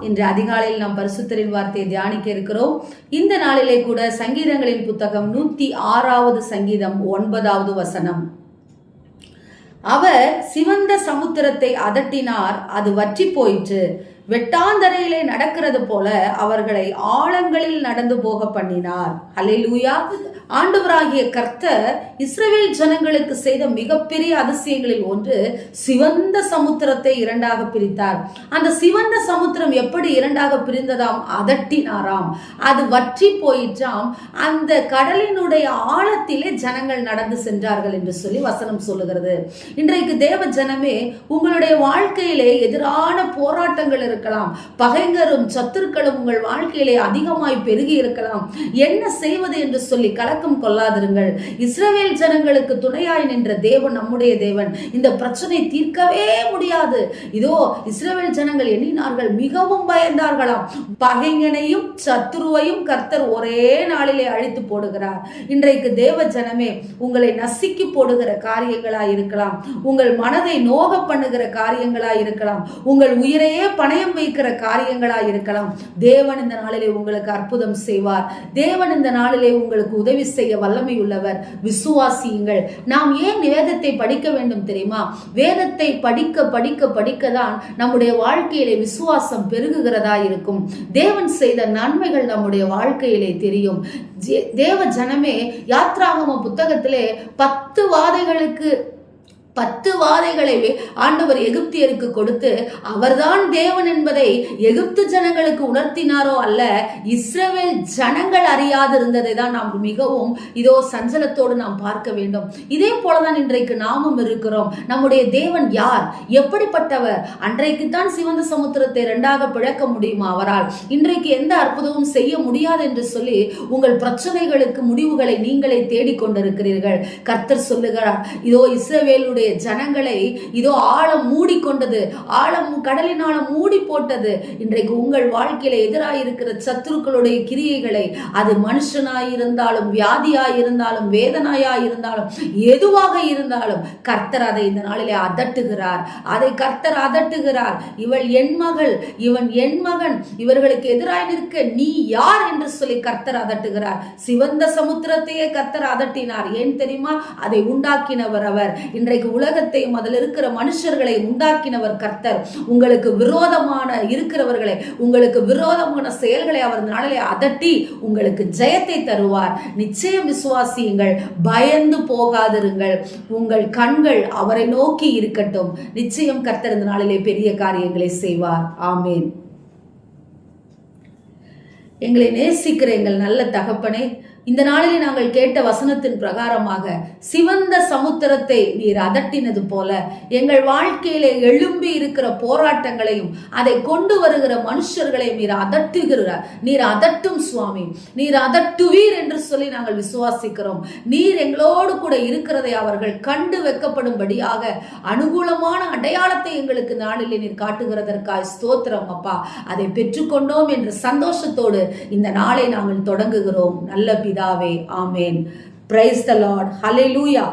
இன்று அதிகாலையில் நாம் பரிசுத்தரின் வார்த்தையை தியானிக்க இருக்கிறோம். இந்த நாளிலே கூட சங்கீதங்களின் புத்தகம் நூத்தி ஆறாவது சங்கீதம் ஒன்பதாவது வசனம். அவர் சிவந்த சமுத்திரத்தை அதட்டினார் அது வற்றி போயிற்று. வெட்டாந்தரையிலே நடக்கிறது போல அவர்களை ஆழங்களில் நடந்து போக பண்ணினார். ஹalleluya. ஆண்டவராகிய கர்த்தர் இஸ்ரேல் ஜனங்களுக்கு செய்த மிகப்பெரிய அதிசயங்களில் ஒன்று சிவந்த சமுத்திரத்தை இரண்டாக பிரித்தார். அந்த சிவந்த சமுத்திரம் எப்படி இரண்டாக பிரிந்ததாம்? அதட்டினாராம். அது வற்றி போயிற்றாம். அந்த கடலினுடைய ஆழத்திலே ஜனங்கள் நடந்து சென்றார்கள் என்று சொல்லி வசனம் சொல்லுகிறது. இன்றைக்கு தேவ ஜனமே உங்களுடைய வாழ்க்கையிலே எதிரான போராட்டங்கள் இருக்கலாம். பகைஞரும் சத்துருக்களும் உங்கள் வாழ்க்கையிலே அதிகமாய் பெருகி இருக்கலாம். என்ன செய்வது என்று சொல்லி கலக்கம் கொள்ளாதிருங்கள். இஸ்ரவேல் ஜனங்களுக்கு துணையாய் நின்ற தேவன் நம்முடைய தேவன். இந்த பிரச்சனை தீர்க்கவே முடியாது. இதோ இஸ்ரவேல் ஜனங்கள் எண்ணினார்கள் மிகவும் பயந்தார்களாம். பகைஞனையும் சத்துருவையும் கர்த்தர் ஒரே நாளிலே அழித்து போடுகிறார். இன்றைக்கு தேவ ஜனமே உங்களை நசுக்கி போடுகிற காரியங்களா இருக்கலாம். உங்கள் மனதை நோக பண்ணுகிற காரியங்களா இருக்கலாம். உங்கள் உயிரையே பயம் வைக்கிற காரியங்களா இருக்கலாம். தேவன் இந்த நாளிலே உங்களுக்கு அற்புதம் செய்வார். தேவன் இந்த நாளிலே உங்களுக்கு உதவி செய்ய வல்லமை உள்ளவர் விசுவாசியுங்கள். நாம் ஏன் வேதத்தை படிக்க வேண்டும் தெரியுமா? வேதத்தை படிக்க படிக்க படிக்க தான் நம்முடைய வாழ்க்கையிலே விசுவாசம் பெருகுகிறதா இருக்கும். தேவன் செய்த நன்மைகள் நம்முடைய வாழ்க்கையிலே தெரியும். தேவ ஜனமே யாத்ராகம புத்தகத்திலே பத்து வாதைகளுக்கு பத்து வாதைகளை ஆண்டவர் எகிப்தியருக்கு கொடுத்து அவர்தான் தேவன் என்பதை எகிப்து ஜனங்களுக்கு உணர்த்தினாரோ அல்ல இஸ்ரேல் ஜனங்கள் அறியாது இருந்ததை தான் நாம் மிகவும் இதோ சஞ்சலத்தோடு நாம் பார்க்க வேண்டும். இதே போலதான் இன்றைக்கு நாமும் இருக்கிறோம். நம்முடைய தேவன் யார்? எப்படிப்பட்டவர்? அன்றைக்கு தான் சிவந்த சமுத்திரத்தை இரண்டாக பிழக்க முடியுமா அவரால்? இன்றைக்கு எந்த அற்புதமும் செய்ய முடியாது என்று சொல்லி உங்கள் பிரச்சனைகளுக்கு முடிவுகளை நீங்களே தேடிக்கொண்டிருக்கிறீர்கள். கர்த்தர் சொல்லுகிறார் இதோ இஸ்ரவேலுடைய ஜனங்களை இதோ ஆழம் மூடிக்கொண்டது ஆழம் கடலின் ஆழம் மூடி போட்டது இன்றைக்கு உங்கள் வாழ்க்கையில எதிராக இருக்கிற சத்துருக்களுடைய கிரியைகளை அது மனுஷனாயிருந்தாலும் வியாதியாயிருந்தாலும் வியாதியாய் எதுவாக இருந்தாலும் கர்த்தர் அதை இந்த நாளிலே அதட்டுகிறார். அதை கர்த்தர் அதட்டுகிறார். இவள் என் மகள் இவன் என் மகன் இவர்களுக்கு எதிராக நிற்க நீ யார் என்று சொல்லி கர்த்தர் அதட்டுகிறார். சிவந்த சமுத்திரத்தையே கர்த்தர் அதட்டினார். ஏன் தெரியுமா? அதை உண்டாக்கினவர் அவர். இன்றைக்கு உலகத்தையும் அதில் இருக்கிற மனுஷர்களை உண்டாக்கினவர் கர்த்தர். உங்களுக்கு விரோதமான இருக்கிறவர்களை உங்களுக்கு விரோதமான செயல்களை அவர் நாளிலே அதட்டி உங்களுக்கு ஜெயத்தை தருவார். நிச்சயம் விசுவாசியுங்கள் பயந்து போகாதிருங்கள். உங்கள் கண்கள் அவரை நோக்கி இருக்கட்டும். நிச்சயம் கர்த்தர் இந்த நாளிலே பெரிய காரியங்களை செய்வார். ஆமேன். எங்களை நேசிக்கிற எங்கள் நல்ல தகப்பனே இந்த நாளிலே நாங்கள் கேட்ட வசனத்தின் பிரகாரமாக சிவந்த சமுத்திரத்தை நீர் அதட்டினது போல எங்கள் வாழ்க்கையிலே எழும்பி இருக்கிற போராட்டங்களையும் அதை கொண்டு வருகிற மனுஷர்களையும் நீர் அதட்டுகிறார் நீர் அதட்டும் சுவாமி. நீர் அதட்டுவீர் என்று சொல்லி நாங்கள் விசுவாசிக்கிறோம். நீர் எங்களோடு கூட இருக்கிறதை அவர்கள் கண்டு வைக்கப்படும்படியாக அனுகூலமான அடையாளத்தை எங்களுக்கு நாளிலே நீர் காட்டுகிறதற்காய் ஸ்தோத்திரம் அப்பா. அதை பெற்றுக்கொண்டோம் என்று சந்தோஷத்தோடு இந்த நாளை நாங்கள் தொடங்குகிறோம். நல்ல பிதாவே ஆமேன் பிரைஸ் த லார்ட் ஹalleluya